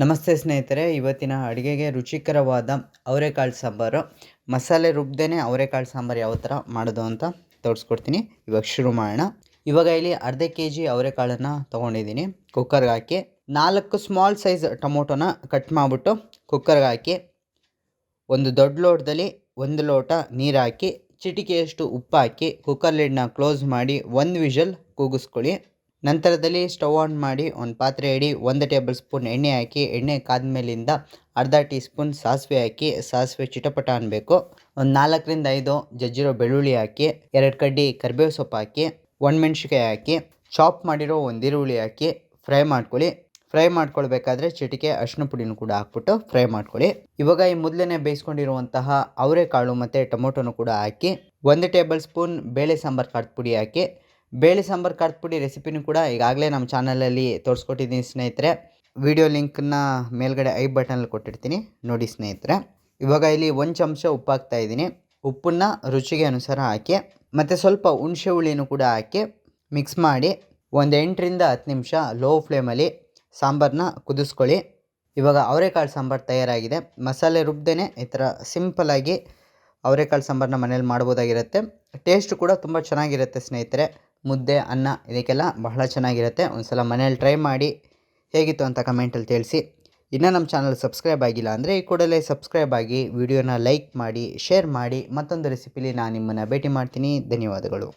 ನಮಸ್ತೆ ಸ್ನೇಹಿತರೆ, ಇವತ್ತಿನ ಅಡುಗೆಗೆ ರುಚಿಕರವಾದ ಅವರೆಕಾಳು ಸಾಂಬಾರು. ಮಸಾಲೆ ರುಬ್ಬದೇ ಅವರೆಕಾಳು ಸಾಂಬಾರು ಯಾವ ಥರ ಮಾಡೋದು ಅಂತ ತೋರಿಸ್ಕೊಡ್ತೀನಿ. ಇವಾಗ ಶುರು ಮಾಡೋಣ. ಇವಾಗ ಇಲ್ಲಿ ಅರ್ಧ ಕೆ ಜಿ ಅವರೆಕಾಳನ್ನು ತೊಗೊಂಡಿದ್ದೀನಿ. ಕುಕ್ಕರ್ಗೆ ಹಾಕಿ ನಾಲ್ಕು ಸ್ಮಾಲ್ ಸೈಜ್ ಟೊಮೊಟೊನ ಕಟ್ ಮಾಡಿಬಿಟ್ಟು ಕುಕ್ಕರ್ಗೆ ಹಾಕಿ ಒಂದು ದೊಡ್ಡ ಲೋಟದಲ್ಲಿ ಒಂದು ಲೋಟ ನೀರು ಹಾಕಿ, ಚಿಟಿಕೆಯಷ್ಟು ಉಪ್ಪು ಹಾಕಿ ಕುಕ್ಕರ್ ಲಿಡ್ನ ಕ್ಲೋಸ್ ಮಾಡಿ ಒಂದು ವಿಷಲ್ ಕೂಗಿಸ್ಕೊಳ್ಳಿ. ನಂತರದಲ್ಲಿ ಸ್ಟವ್ ಆನ್ ಮಾಡಿ ಒಂದು ಪಾತ್ರೆ ಇಡಿ ಒಂದು ಟೇಬಲ್ ಸ್ಪೂನ್ ಎಣ್ಣೆ ಹಾಕಿ, ಎಣ್ಣೆ ಕಾದ ಮೇಲಿಂದ ಅರ್ಧ ಟೀ ಸ್ಪೂನ್ ಸಾಸಿವೆ ಹಾಕಿ, ಸಾಸಿವೆ ಚಿಟಪಟ ಅನ್ನಬೇಕು ಒಂದು ನಾಲ್ಕರಿಂದ ಐದು ಜಜ್ಜಿರೋ ಬೆಳ್ಳುಳ್ಳಿ ಹಾಕಿ, ಎರಡು ಕಡ್ಡಿ ಕರಿಬೇವು ಸೊಪ್ಪು ಹಾಕಿ ಒಣಮೆಣ್ಸಿಕಾಯಿ ಹಾಕಿ, ಚಾಪ್ ಮಾಡಿರೋ ಒಂದು ಈರುಳ್ಳಿ ಹಾಕಿ, ಫ್ರೈ ಮಾಡ್ಕೊಳ್ಳಿ. ಫ್ರೈ ಮಾಡ್ಕೊಳ್ಬೇಕಾದ್ರೆ ಚಿಟಿಕೆ ಅರಿಶಿನ ಪುಡಿನೂ ಕೂಡ ಹಾಕ್ಬಿಟ್ಟು ಫ್ರೈ ಮಾಡ್ಕೊಳ್ಳಿ. ಇವಾಗ ಈ ಮೊದಲನೇ ಬೇಯಿಸ್ಕೊಂಡಿರುವಂತಹ ಅವರೆಕಾಳು ಮತ್ತು ಟೊಮೊಟೊನು ಕೂಡ ಹಾಕಿ, ಒಂದು ಟೇಬಲ್ ಸ್ಪೂನ್ ಬೇಳೆ ಸಾಂಬಾರು ಕಾಳು ಪುಡಿ ಹಾಕಿ ಬೇಳೆ ಸಾಂಬಾರು ಖಾರದ ಪುಡಿ ರೆಸಿಪಿನೂ ಕೂಡ ಈಗಾಗಲೇ ನಮ್ಮ ಚಾನಲಲ್ಲಿ ತೋರಿಸ್ಕೊಟ್ಟಿದ್ದೀನಿ ಸ್ನೇಹಿತರೆ. ವಿಡಿಯೋ ಲಿಂಕನ್ನ ಮೇಲ್ಗಡೆ ಐ ಬಟನಲ್ಲಿ ಕೊಟ್ಟಿರ್ತೀನಿ, ನೋಡಿ ಸ್ನೇಹಿತರೆ. ಇವಾಗ ಇಲ್ಲಿ ಒಂದು ಚಮಚ ಉಪ್ಪು ಹಾಕ್ತಾ ಇದ್ದೀನಿ. ಉಪ್ಪನ್ನು ರುಚಿಗೆ ಅನುಸಾರ ಹಾಕಿ, ಮತ್ತು ಸ್ವಲ್ಪ ಹುಣಸೆ ಹುಳಿನೂ ಕೂಡ ಹಾಕಿ ಮಿಕ್ಸ್ ಮಾಡಿ ಒಂದು ಎಂಟರಿಂದ ಹತ್ತು ನಿಮಿಷ ಲೋ ಫ್ಲೇಮಲ್ಲಿ ಸಾಂಬಾರನ್ನ ಕುದಿಸ್ಕೊಳ್ಳಿ. ಇವಾಗ ಅವರೆಕಾಳು ಸಾಂಬಾರು ತಯಾರಾಗಿದೆ. ಮಸಾಲೆ ರುಬ್ದೇ ಈ ಥರ ಸಿಂಪಲಾಗಿ ಅವರೆಕಾಳು ಸಾಂಬಾರನ್ನ ಮನೇಲಿ ಮಾಡ್ಬೋದಾಗಿರುತ್ತೆ. ಟೇಸ್ಟ್ ಕೂಡ ತುಂಬ ಚೆನ್ನಾಗಿರುತ್ತೆ ಸ್ನೇಹಿತರೆ. ಮುದ್ದೆ, ಅನ್ನ ಇದಕ್ಕೆಲ್ಲ ಬಹಳ ಚೆನ್ನಾಗಿರುತ್ತೆ. ಒಂದು ಸಲ ಮನೇಲಿ ಟ್ರೈ ಮಾಡಿ ಹೇಗಿತ್ತು ಅಂತ ಕಮೆಂಟಲ್ಲಿ ತಿಳಿಸಿ. ಇನ್ನೂ ನಮ್ಮ ಚಾನಲ್ ಸಬ್ಸ್ಕ್ರೈಬ್ ಆಗಿಲ್ಲ ಅಂದರೆ ಈ ಕೂಡಲೇ ಸಬ್ಸ್ಕ್ರೈಬ್ ಆಗಿ ವಿಡಿಯೋನ ಲೈಕ್ ಮಾಡಿ ಶೇರ್ ಮಾಡಿ, ಮತ್ತೊಂದು ರೆಸಿಪಿಲಿ ನಾನು ನಿಮ್ಮನ್ನು ಭೇಟಿ ಮಾಡ್ತೀನಿ. ಧನ್ಯವಾದಗಳು.